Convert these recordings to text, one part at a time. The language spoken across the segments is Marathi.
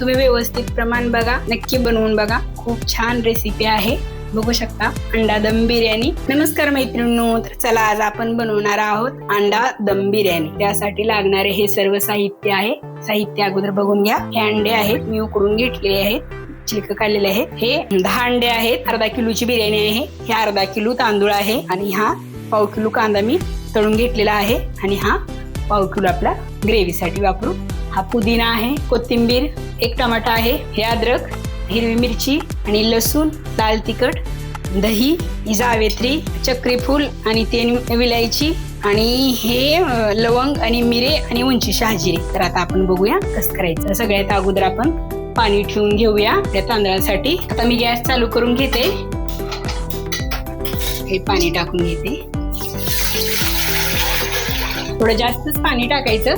तुम्ही व्यवस्थित प्रमाण बघा. नक्की बनवून बघा. खूप छान रेसिपी आहे. बघू शकता. अंडा दम बिर्याणी. नमस्कार मैत्रिणींनो. तर चला आज आपण बनवणार आहोत अंडा दम बिर्याणी. त्यासाठी लागणारे हे सर्व साहित्य आहे. साहित्य अगोदर बघून घ्या. हे अंडे आहेत. मी उकडून घेतलेले आहेत. चिलक काढलेले आहेत. हे दहा अंडे आहेत. अर्धा किलोची बिर्याणी आहे. हे अर्धा किलो तांदूळ आहे. आणि हा पाव किलो कांदा मी तळून घेतलेला आहे. आणि हा पाव किलो आपला ग्रेव्हीसाठी वापरू. हा पुदिना आहे कोथिंबीर एक टमाटा आहे हे अद्रक हिरवी मिरची आणि लसूण लाल तिखट दही जावेत्री चक्रीफूल आणि तेन विलायची आणि हे लवंग आणि मिरे आणि उंची शहाजिरी तर आता आपण बघूया कसं करायचं. सगळ्यात अगोदर आपण पाणी ठेवून घेऊया त्या तांदळासाठी. आता मी गॅस चालू करून घेते. हे पाणी टाकून घेते. थोडं जास्तच पाणी टाकायचं.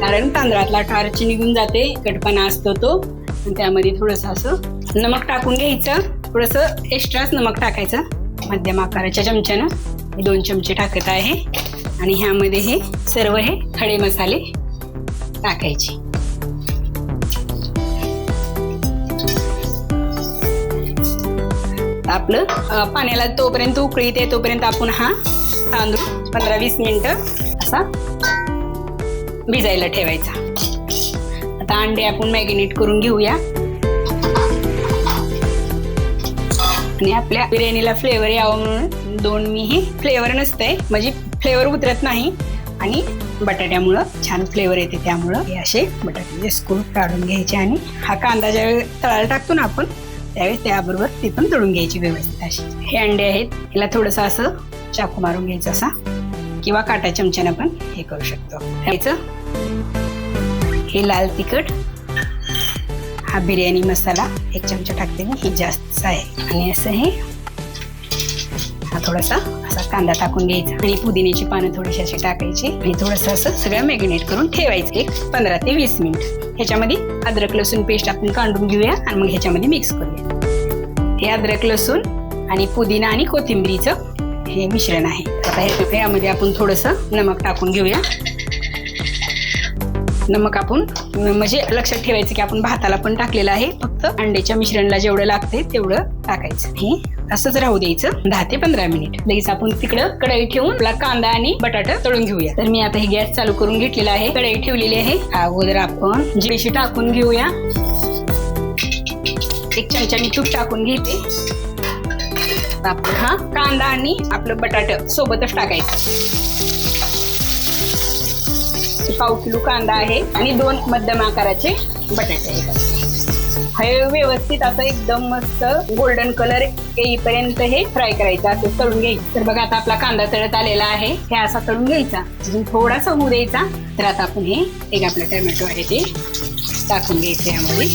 कारण तांदळातला टार्च निघून जाते कटपणा असतो तो. आणि त्यामध्ये थोडस असं नमक टाकून घ्यायचं. थोडस एक्स्ट्राच नमक टाकायचं. मध्यम आकाराच्या चमच्यानं मी दोन चमचे टाकत आहे. आणि ह्यामध्ये हे सर्व हे खडे मसाले टाकायचे. आपलं पाण्याला तोपर्यंत उकळी येते. तोपर्यंत आपण हा तांदूळ पंधरा वीस मिनिटं असा भिजायला ठेवायचा. आता अंडे आपण मॅगिनेट करून घेऊया. आणि आपल्या बिर्याणीला फ्लेवर यावं म्हणून दोन मी हे फ्लेवर नसतंय. म्हणजे फ्लेवर उतरत नाही. आणि बटाट्यामुळं छान फ्लेवर येते त्यामुळं हे असे बटाट्याचे स्कूल काढून घ्यायचे आणि हा कांदा ज्यावेळी तळायला टाकतो ना आपण त्यावेळेस त्याबरोबर ते पण तळून घ्यायची व्यवस्थित अशी. हे अंडे आहेत. याला थोडंसं असं चाकू मारून घ्यायचं असा. किंवा काटा चमच्यानं आपण हे करू शकतो. घ्यायचं? हे लाल तिखट हा बिर्याणी मसाला एक चमचा टाकते मी हे जास्त आहे. आणि असं हे हा थोडासा असा कांदा टाकून घ्यायचा. आणि पुदिन्याची पानं थोडीशी अशी टाकायची. आणि थोडंसं असं सगळं मॅगिनेट करून ठेवायचं एक पंधरा ते वीस मिनिट ह्याच्यामध्ये अद्रक लसूण पेस्ट आपण काढून घेऊया आणि मग ह्याच्यामध्ये मिक्स करूया. हे अद्रक लसूण आणि पुदिना आणि कोथिंबीरीचं हे मिश्रण आहे. आता हे यामध्ये आपण थोडंसं नमक टाकून घेऊया. नमक आपण म्हणजे लक्षात ठेवायचं की आपण भाताला पण टाकलेलं आहे. फक्त अंड्याच्या मिश्रणला जेवढं लागते तेवढं टाकायचं. हे असंच राहू द्यायचं. दहा ते पंधरा मिनिट. लगेच आपण तिकडं कढई ठेवून आपला कांदा आणि बटाटा तळून घेऊया. तर मी आता हे गॅस चालू करून घेतलेला आहे. कढई ठेवलेली आहे. अगोदर आपण जिरेशी टाकून घेऊया. एक चमचा मी तूप टाकून घेते. आपण हा कांदा आणि आपलं बटाट सोबतच टाकायचं. पाव किलो कांदा आहे आणि दोन मध्यम आकाराचे बटाटे आहेत. हे व्यवस्थित असं एकदम मस्त गोल्डन कलर येईपर्यंत हे फ्राय करायचं असं तळून घ्यायचं. तर बघा आता आपला कांदा तळत आलेला आहे. हे असा तळून घ्यायचा. अजून थोडासा होऊ द्यायचा. तर आता आपण हे एक आपलं टोमॅटो आहे ते टाकून घ्यायचं यामध्ये.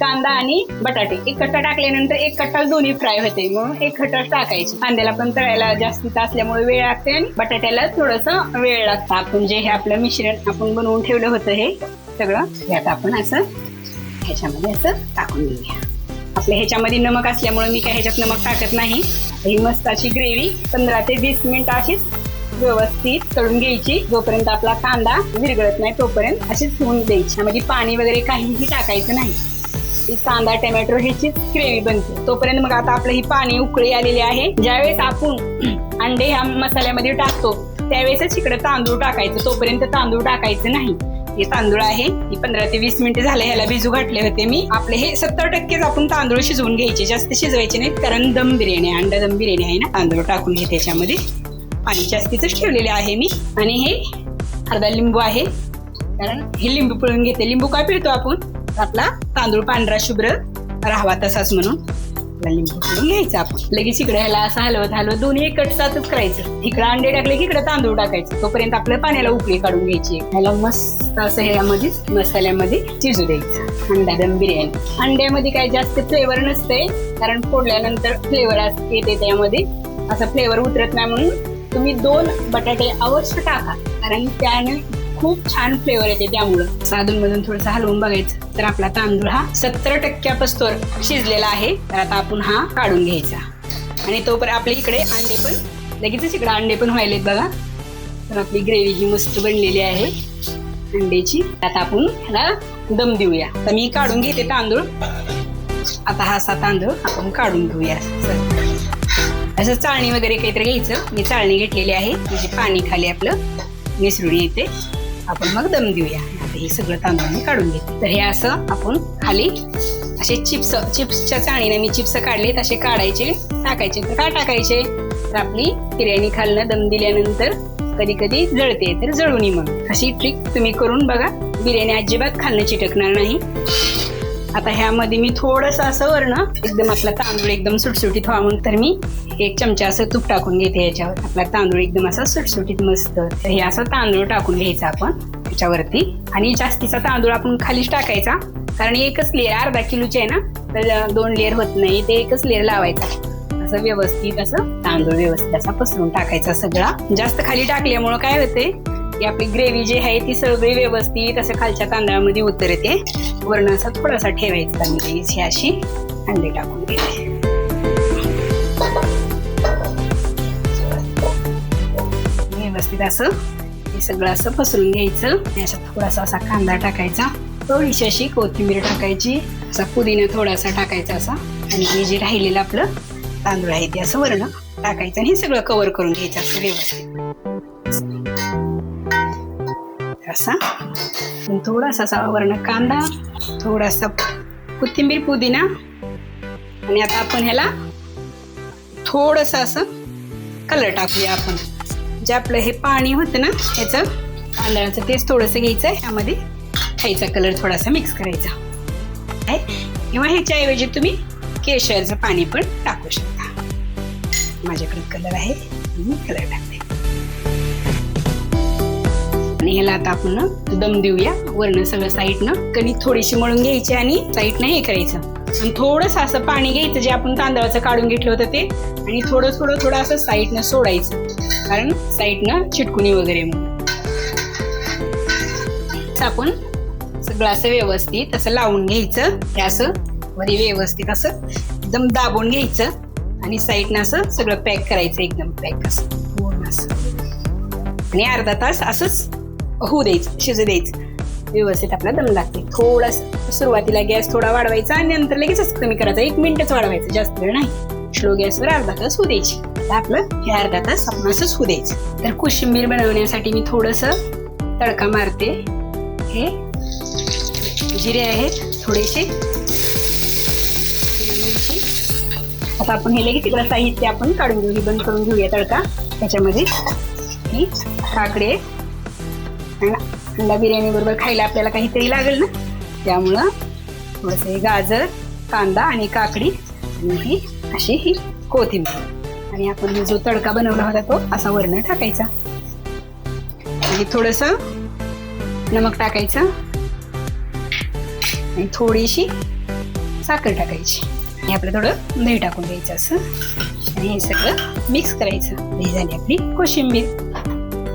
कांदा आणि बटाटे. एक कट्टा टाकल्यानंतर एक कट्टा दोन्ही फ्राय होते. मग एक कट्टा टाकायची. कांद्याला पण तळायला जास्तीत असल्यामुळे वेळ लागते आणि बटाट्याला थोडस वेळ लागतं. आपण जे हे आपलं मिश्रण आपण बनवून ठेवलं होतं हे सगळं हे आता आपण असं ह्याच्यामध्ये असं टाकून घेऊया. आपल्या ह्याच्यामध्ये नमक असल्यामुळे मी काय ह्याच्यात नमक टाकत नाही. ही मस्त अशी ग्रेव्ही पंधरा ते वीस मिनिट अशीच व्यवस्थित तळून घ्यायची. जोपर्यंत आपला कांदा विरघळत नाही तोपर्यंत अशीच होऊन द्यायची. म्हणजे पाणी वगैरे काहीही टाकायचं नाही. ही कांदा टोमॅटो ह्याचीच ग्रेव्ही बनते. तोपर्यंत मग आता आपलं ही पाणी उकळी आलेली आहे. ज्यावेळेस आपण अंडे ह्या मसाल्यामध्ये टाकतो त्यावेळेसच इकडे तांदूळ टाकायचं. तोपर्यंत तांदूळ टाकायचं नाही. हे तांदूळ आहे. ही पंधरा ते वीस मिनिटं झाले ह्याला भिजू घातले होते मी. आपले हे सत्तर टक्केच आपण तांदूळ शिजवून घ्यायचे. जास्त शिजवायचे नाहीत कारण दम बिर्याणी अंडा दम बिर्याणी आहे ना. तांदूळ टाकून घे त्याच्यामध्ये. पाणी जास्तीच ठेवलेले आहे मी. आणि हे अर्धा लिंबू आहे. कारण हे लिंबू पिळून घेते लिंबू काय पिळतो आपण? आपला तांदूळ पांढरा शुभ्र राहावा तसाच म्हणून. आपला लिंबू घ्यायचा आपण. लगेच इकडे ह्याला असं हलवत हलवत दोन्ही एकटसातच करायचं इकडं अंडे टाकले की इकडे तांदूळ टाकायचं. तोपर्यंत आपल्या पाण्याला उकळी काढून घ्यायची ह्याला मस्त असं ह्यामध्ये मसाल्यामध्ये चिजू द्यायचं. अंडा दम बिर्याणी. अंड्यामध्ये काय जास्त फ्लेवर नसते कारण फोडल्यानंतर फ्लेवर येते त्यामध्ये. असं फ्लेवर उतरत नाही म्हणून तुम्ही दोन बटाटे अवश्य टाका. कारण त्याने खूप छान फ्लेवर येते त्यामुळं. साधून मधून थोडंसं हलवून बघायचं. तर आपला तांदूळ हा सत्तर टक्क्यापास्तोर शिजलेला आहे. तर आता आपण हा काढून घ्यायचा. आणि तोपर्यंत आपल्या इकडे अंडे पण लगेचच इकडे अंडे पण व्हायलेत बघा. तर आपली ग्रेव्ही ही मस्त बनलेली आहे. अंड्याची. आता आपण ह्याला दम देऊया. तर मी काढून घेते तांदूळ. आता हा असा तांदूळ आपण काढून घेऊया. असं चाळणी वगैरे काहीतरी घ्यायचं. मी चाळणी घेतलेली आहे. म्हणजे पाणी खाली आपलं मिसळून येते. आपण मग दम देऊया. आता हे सगळं तांदूळ मी काढून घेते. तर हे असं आपण खाली असे चिप्स चिप्सच्या चाळणीने मी चिप्स काढले तसे काढायचे टाकायचे. तर का टाकायचे? तर आपली बिर्याणी खालनं दम दिल्यानंतर कधी कधी जळते तर जळून मग अशी ट्रिक तुम्ही करून बघा. बिर्याणी अजिबात खालनं चिटकणार नाही. आता ह्यामध्ये मी थोडंसं असं वरण एकदम आपला तांदूळ एकदम सुटसुटीत व्हा म्हणून तर मी एक चमचा असं तूप टाकून घेते याच्यावर. आपला तांदूळ एकदम असा सुटसुटीत मस्त. तर हे असं तांदूळ टाकून घ्यायचा आपण त्याच्यावरती. आणि जास्तीचा तांदूळ आपण खालीच टाकायचा कारण एकच लेअर अर्धा किलोचे आहे ना तर दोन लेअर होत नाही ते एकच लेअर लावायचा. असं व्यवस्थित असं तांदूळ व्यवस्थित असा पसरून टाकायचा सगळा. जास्त खाली टाकल्यामुळं काय होते की आपली ग्रेव्ही जी आहे ती सगळी व्यवस्थित असं खालच्या तांदळामध्ये उतरते वरण असा थोडासा ठेवायचा मी ही अशी अंडे टाकून घेते. व्यवस्थित असं हे सगळं असं पसरून घ्यायचं. याच्यात थोडासा असा कांदा टाकायचा. थोडीशी अशी कोथिंबीर टाकायची. असा पुदिना थोडासा टाकायचा असा. आणि हे जे राहिलेलं आपलं तांदूळ आहे ते असं वरण टाकायचं आणि हे सगळं कवर करून घ्यायचं असं व्यवस्थित. असा थोडासा असा वरण कांदा थोडासा कोथिंबीर पुदिना. आणि आता आपण ह्याला थोडस असं कलर टाकूया आपण. जे आपलं हे पाणी होतं ना ह्याचं तांदळाचं तेच थोडंसं घ्यायचं आहे. त्यामध्ये खायचा कलर थोडासा मिक्स करायचा. आहे? किंवा ह्याच्याऐवजी तुम्ही केशरचं पाणी पण टाकू शकता. माझ्याकडे कलर आहे मी कलर टाकते. आणि ह्याला आता आपण दम देऊया. वरण सगळं साईडनं. कणिक थोडीशी मळून घ्यायची आणि साईडनं हे करायचं. आणि थोडंसं असं पाणी घ्यायचं जे आपण तांदळाचं काढून घेतलं होतं ते. आणि थोडं थोडं थोडं असं साईडनं सोडायचं. कारण साईडनं चिटकुनी वगैरे मग आपण सगळं असं व्यवस्थित असं लावून घ्यायचं. हे असं वरी व्यवस्थित असं एकदम दाबून घ्यायचं. आणि साईडनं असं सगळं पॅक करायचं एकदम पॅक असं. पूर्ण असं. आणि अर्धा तास असंच होऊ द्यायचं शिजू द्यायचं व्यवस्थित आपला दम लागते. थोडासा सुरुवातीला गॅस थोडा वाढवायचा आणि नंतर लगेचच कमी करायचा. एक मिनिटच वाढवायचं जास्त वेळ नाही. स्लो गॅसवर अर्धा तास होऊ द्यायची. आपलं हे अर्धा तास आपण असंच होऊ द्यायचं. तर कोशिंबीर बनवण्यासाठी मी थोडंसं तडका मारते. हे जिरे आहेत थोडेसे. आता आपण हे लगेच तिकडं साहित्य आपण काढून घेऊ. हे बंद करून घेऊया तडका. त्याच्यामध्ये ही काकडे आपल्याला बिर्याणी बरोबर खायला आपल्याला काहीतरी लागेल ना? त्यामुळं थोडंसं हे गाजर कांदा आणि काकडी आणि ही अशी ही कोथिंबीर. आणि आपण जो तडका बनवला होता तो असा वरण टाकायचा. आणि थोडंसं नमक टाकायचं. आणि थोडीशी साखर टाकायची. आणि आपलं थोडं दही टाकून द्यायचं असं. आणि हे सगळं मिक्स करायचं. ही झाली आपली कोशिंबीर.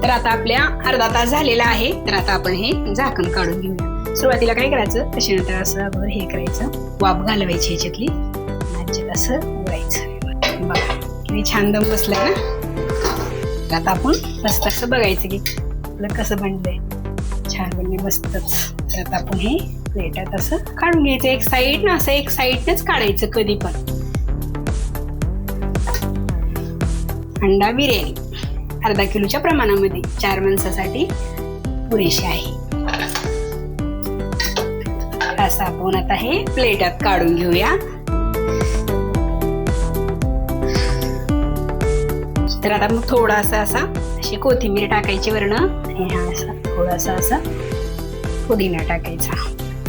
तर आता आपल्या अर्धा तास झालेला आहे. तर आता आपण हे झाकण काढून घेऊया. सुरुवातीला काय करायचं? त्याच्यानंतर असं अगोदर हे करायचं. वाफ घालवायची ह्याच्यातली. ह्याच्यात असं उरायचं बघा किती छान दम बसलाय ना? तर आता आपण मस्त असं बघायचं की आपलं कसं बनलंय. छान बनले मस्तच. तर आता आपण हे प्लेटात असं काढून घ्यायचं. एक साईड ना असं एक साईडनच काढायचं कधी पण. अंडा बिर्याणी. अर्धा किलोच्या प्रमाणामध्ये चार माणसासाठी पुरेशी आहे. असं आपण आता हे प्लेटात काढून घेऊया. तर आता मग थोडासा असा अशी कोथिंबीर टाकायची वरण आणि हा असा थोडासा असा पुदिना टाकायचा.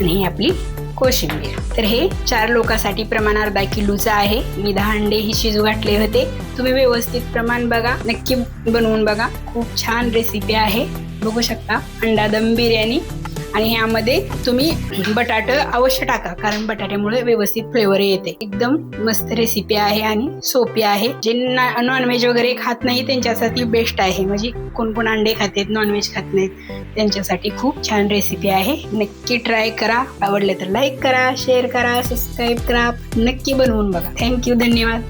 आणि ही आपली कोशिंबीर. तर हे चार लोकांसाठी प्रमाण अर्धा किलोचं आहे. मी दहा अंडे ही शिजू घातले होते. तुम्ही व्यवस्थित प्रमाण बघा. नक्की बनवून बघा. खूप छान रेसिपी आहे. बघू शकता. अंडा दम बिर्याणी आणि ह्यामध्ये तुम्ही बटाट अवश्य टाका कारण बटाट्यामुळे व्यवस्थित फ्लेवर येते. एकदम मस्त रेसिपी आहे आणि सोपी आहे. जे नॉनव्हेज वगैरे खात नाही त्यांच्यासाठी बेस्ट आहे. म्हणजे कोण कोण अंडे खातात नॉनव्हेज खात नाहीत त्यांच्यासाठी खूप छान रेसिपी आहे. नक्की ट्राय करा. आवडले तर लाईक करा शेअर करा सबस्क्राईब करा. नक्की बनवून बघा. थँक्यू धन्यवाद.